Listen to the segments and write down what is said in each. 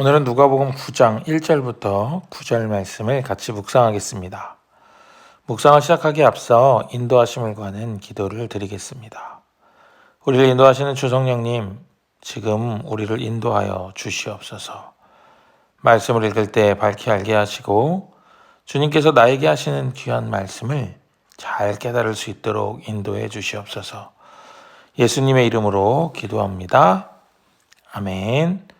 오늘은 누가복음 9장 1절부터 9절 말씀을 같이 묵상하겠습니다. 묵상을 시작하기에 앞서 인도하심을 구하는 기도를 드리겠습니다. 우리를 인도하시는 주성령님, 지금 우리를 인도하여 주시옵소서. 말씀을 읽을 때 밝히 알게 하시고 주님께서 나에게 하시는 귀한 말씀을 잘 깨달을 수 있도록 인도해 주시옵소서. 예수님의 이름으로 기도합니다. 아멘.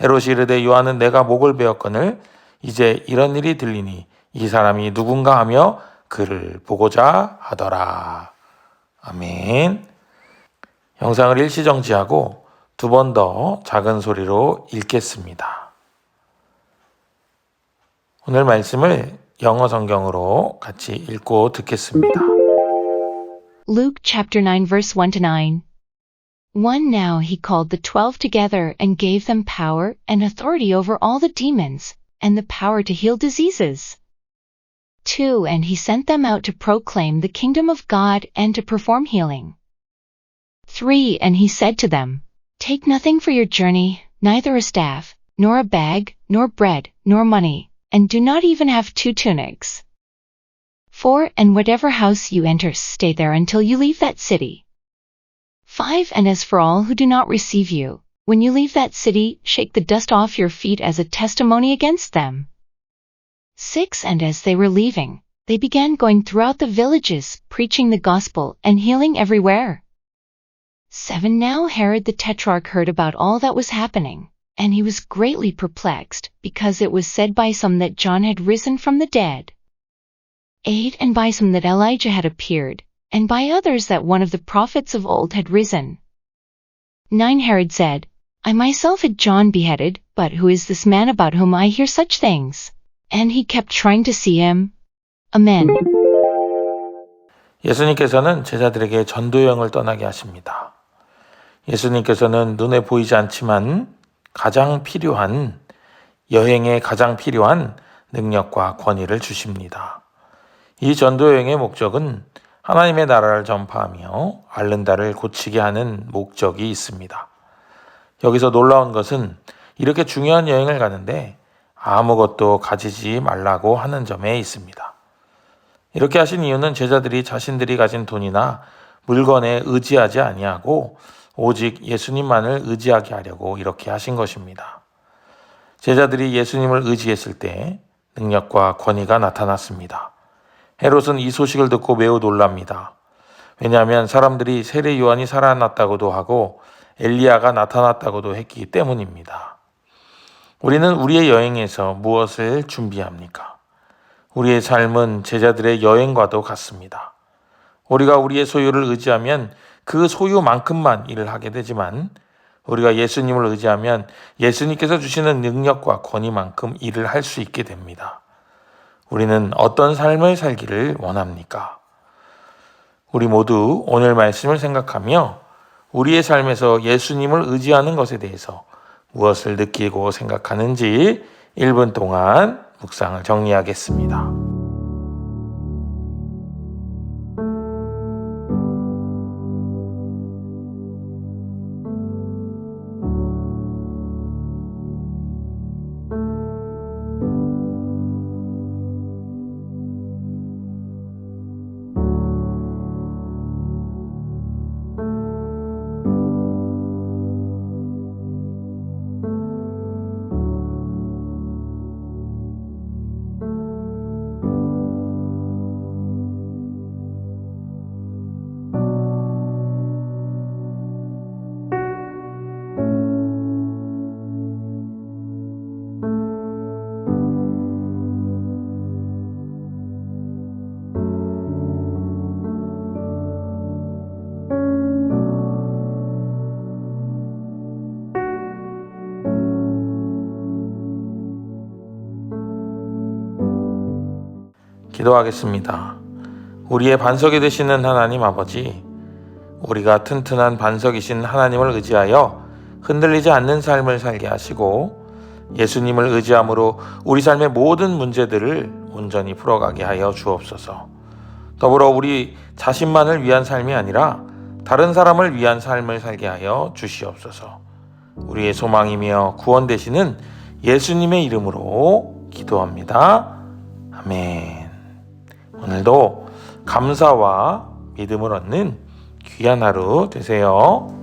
헤롯이 이르되 요한은 내가 목을 베었거늘 이제 이런 일이 들리니 이 사람이 누군가 하며 그를 보고자 하더라. 아멘. 영상을 일시 정지하고 두 번 더 작은 소리로 읽겠습니다. 오늘 말씀을 영어 성경으로 같이 읽고 듣겠습니다. Luke chapter 9 verse 1 to 9. 1 Now he called the twelve together and gave them power and authority over all the demons, and the power to heal diseases. 2 And he sent them out to proclaim the kingdom of God and to perform healing. 3 And he said to them, Take nothing for your journey, neither a staff, nor a bag, nor bread, nor money, and do not even have two tunics. 4 And whatever house you enter, stay there until you leave that city. 5 And as for all who do not receive you, when you leave that city, shake the dust off your feet as a testimony against them. 6 And as they were leaving, they began going throughout the villages, preaching the gospel and healing everywhere. 7 Now Herod the Tetrarch heard about all that was happening, and he was greatly perplexed, because it was said by some that John had risen from the dead. 8 And by some that Elijah had appeared, and by others that one of the prophets of old had risen. 9 Herod said, I myself had John beheaded, but who is this man about whom I hear such things? And he kept trying to see him. Amen. 예수님께서는 제자들에게 전도여행을 떠나게 하십니다. 예수님께서는 눈에 보이지 않지만 가장 필요한 여행에 가장 필요한 능력과 권위를 주십니다. 이 전도여행의 목적은 하나님의 나라를 전파하며 앓는다를 고치게 하는 목적이 있습니다. 여기서 놀라운 것은 이렇게 중요한 여행을 가는데 아무것도 가지지 말라고 하는 점에 있습니다. 이렇게 하신 이유는 제자들이 자신들이 가진 돈이나 물건에 의지하지 아니하고 오직 예수님만을 의지하게 하려고 이렇게 하신 것입니다. 제자들이 예수님을 의지했을 때 능력과 권위가 나타났습니다. 헤롯은 이 소식을 듣고 매우 놀랍니다. 왜냐하면 사람들이 세례 요한이 살아났다고도 하고 엘리야가 나타났다고도 했기 때문입니다. 우리는 우리의 여행에서 무엇을 준비합니까? 우리의 삶은 제자들의 여행과도 같습니다. 우리가 우리의 소유를 의지하면 그 소유만큼만 일을 하게 되지만 우리가 예수님을 의지하면 예수님께서 주시는 능력과 권위만큼 일을 할 수 있게 됩니다. 우리는 어떤 삶을 살기를 원합니까? 우리 모두 오늘 말씀을 생각하며 우리의 삶에서 예수님을 의지하는 것에 대해서 무엇을 느끼고 생각하는지 1분 동안 묵상을 정리하겠습니다. 기도하겠습니다. 우리의 반석이 되시는 하나님 아버지, 우리가 튼튼한 반석이신 하나님을 의지하여 흔들리지 않는 삶을 살게 하시고 예수님을 의지함으로 우리 삶의 모든 문제들을 온전히 풀어가게 하여 주옵소서. 더불어 우리 자신만을 위한 삶이 아니라 다른 사람을 위한 삶을 살게 하여 주시옵소서. 우리의 소망이며 구원 되시는 예수님의 이름으로 기도합니다. 아멘. 오늘도 감사와 믿음을 얻는 귀한 하루 되세요.